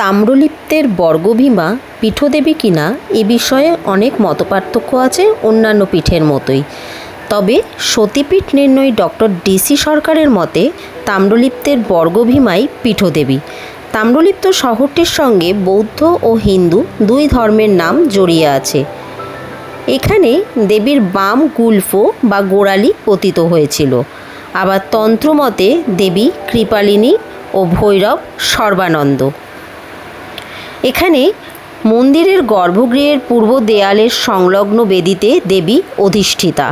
তাম্রলিপ্তের বর্গভীমা পীঠদেবী কিনা এ বিষয়ে অনেক মতপার্থক্য আছে অন্যান্য পীঠের মতোই। তবে সতীপীঠ নির্ণয়ী ডক্টর ডিসি সরকারের মতে তাম্রলিপ্তের বর্গভীমাই পীঠদেবী। তাম্রলিপ্ত শহরটির সঙ্গে বৌদ্ধ ও হিন্দু দুই ধর্মের নাম জড়িয়ে আছে। এখানে দেবীর বাম গুল্ফো বা গোড়ালি পতিত হয়েছিল। আবার তন্ত্রমতে দেবী কৃপালিনী ও ভৈরব সর্বানন্দ। এখানে মন্দিরের গর্ভগৃহের পূর্ব দেয়ালের সংলগ্ন বেদিতে দেবী অধিষ্ঠিতা।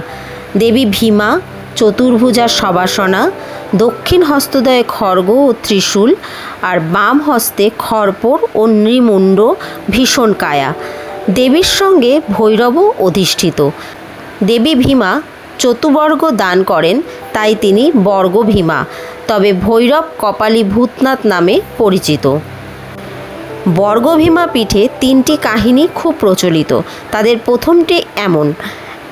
দেবী ভীমা, চতুর্ভুজা সবাসনা, দক্ষিণ হস্তদয়ে খর্গ ও ত্রিশূল, আর বাম হস্তে খড়পর ও নৃমুণ্ড ভীষণ কায়া। দেবীর সঙ্গে ভৈরবও অধিষ্ঠিত। দেবী ভীমা চতুবর্গ দান করেন, তাই তিনি বর্গ ভীমা তবে ভৈরব কপালী ভূতনাথ নামে পরিচিত। বর্গভীমা পিঠে তিনটি কাহিনী খুব প্রচলিত। তাদের প্রথমটি এমন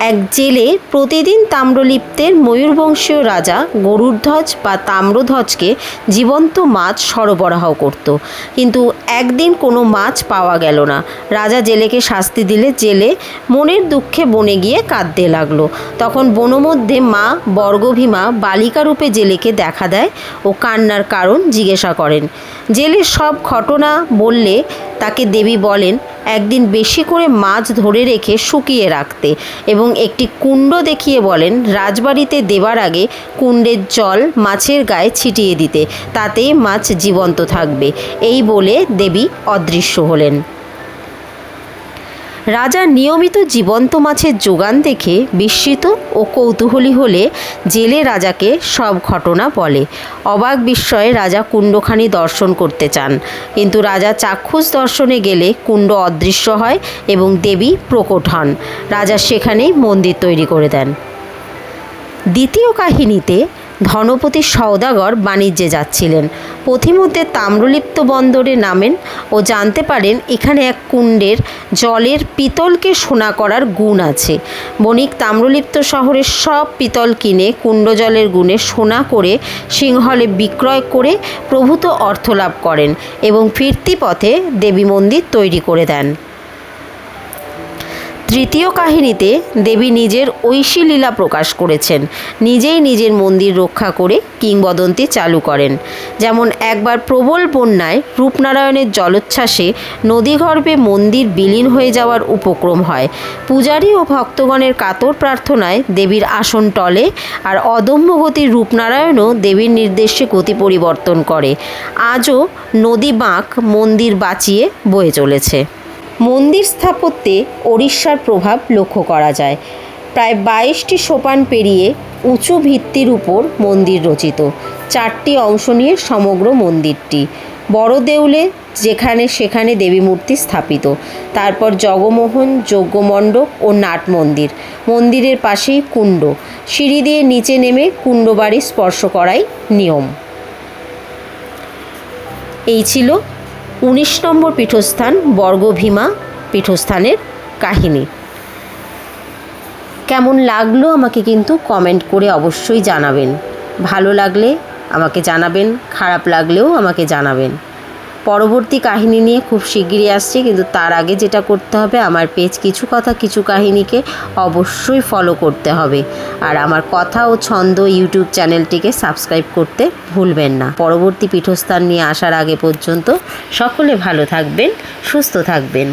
এক জেলে প্রতিদিন তাম্রলিপ্তের ময়ূরবংশীয় রাজা গরুড়ধ্বজ বা তাম্রধ্বজকে জীবন্ত মাছ সরবরাহ করত। কিন্তু একদিন কোনো মাছ পাওয়া গেল না। রাজা জেলেকে শাস্তি দিলে জেলে মনের দুঃখে বনে গিয়ে কাঁদতে লাগল। তখন বনমধ্যে মা বর্গভীমা বালিকারূপে জেলেকে দেখা দেয় ও কান্নার কারণ জিজ্ঞাসা করেন। জেলে সব ঘটনা বললে তাকে দেবী বলেন একদিন বেশি করে মাছ ধরে রেখে শুকিয়ে রাখতে এবং একটি কুণ্ড দেখিয়ে বলেন, রাজবাড়িতে দেবার আগে কুণ্ডের জল মাছের গায়ে ছিটিয়ে দিতে, তাতেই মাছ জীবন্ত থাকবে। এই বলে দেবী অদৃশ্য হলেন। রাজা নিয়মিত জীবন্ত মাছের যোগান দেখে বিস্মিত ও কৌতূহলী হলে জেলে রাজাকে সব ঘটনা বলে। অবাক বিস্ময়ে রাজা কুণ্ডখানি দর্শন করতে চান। কিন্তু রাজা চাক্ষুষ দর্শনে গেলে কুণ্ড অদৃশ্য হয় এবং দেবী প্রকট হন। রাজা সেখানেই মন্দির তৈরি করে দেন। দ্বিতীয় কাহিনীতে ধনপতি সওদাগর বাণিজ্যে যাচ্ছিলেন। পথিমধ্যে তাম্রলিপ্ত বন্দরে নামেন ও জানতে পারেন এখানে এক কুণ্ডের জলের পিতলকে সোনা করার গুণ আছে। বণিক তাম্রলিপ্ত শহরের সব পিতল কিনে কুণ্ড জলের গুণে সোনা করে সিংহলে বিক্রয় করে প্রভূত অর্থ লাভ করেন এবং ফিরতি পথে দেবী মন্দির তৈরি করে দেন। তৃতীয় কাহিনীতে দেবী নিজের ঐশী লীলা প্রকাশ করেছেন। নিজেই নিজের মন্দির রক্ষা করে কিংবদন্তি চালু করেন। যেমন একবার প্রবল বন্যায় রূপনারায়ণের জলোচ্ছ্বাসে নদীগর্ভে মন্দির বিলীন হয়ে যাওয়ার উপক্রম হয়। পূজারী ও ভক্তগণের কাতর প্রার্থনায় দেবীর আসন টলে আর অদম্য গতির রূপনারায়ণও দেবীর নির্দেশে গতি পরিবর্তন করে। আজও নদী বাঁক মন্দির বাঁচিয়ে বয়ে চলেছে। মন্দির স্থাপত্যে ওড়িশার প্রভাব লক্ষ্য করা যায়। প্রায় বাইশটি সোপান পেরিয়ে উঁচু ভিত্তির উপর মন্দির রচিত। চারটি অংশ নিয়ে সমগ্র মন্দিরটি। বড় দেউলে যেখানে সেখানে দেবী মূর্তি স্থাপিত। তারপর জগমোহন, যজ্ঞমণ্ডপ ও নাট মন্দির। মন্দিরের পাশেই কুণ্ড। সিঁড়ি দিয়ে নিচে নেমে কুণ্ডবাড়ি স্পর্শ করাই নিয়ম। এই ছিল উনিশ নম্বর পীঠস্থান বর্গভীমা পীঠস্থানের কাহিনী। কেমন লাগল আমাকে কিন্তু কমেন্ট করে অবশ্যই জানাবেন। ভালো লাগলে আমাকে জানাবেন, খারাপ লাগলেও আমাকে জানাবেন। পরবর্তী কাহিনী নিয়ে খুব শিগগিরই আসছি, কিন্তু তার আগে যেটা করতে হবে, আমার পেজ কিছু কথা, কিছু কাহিনীকে অবশ্যই ফলো করতে হবে। আর আমার কথা ও ছন্দ ইউটিউব চ্যানেলটিকে সাবস্ক্রাইব করতে ভুলবেন না। পরবর্তী পীঠস্থান নিয়ে আসার আগে পর্যন্ত সকলে ভালো থাকবেন, সুস্থ থাকবেন।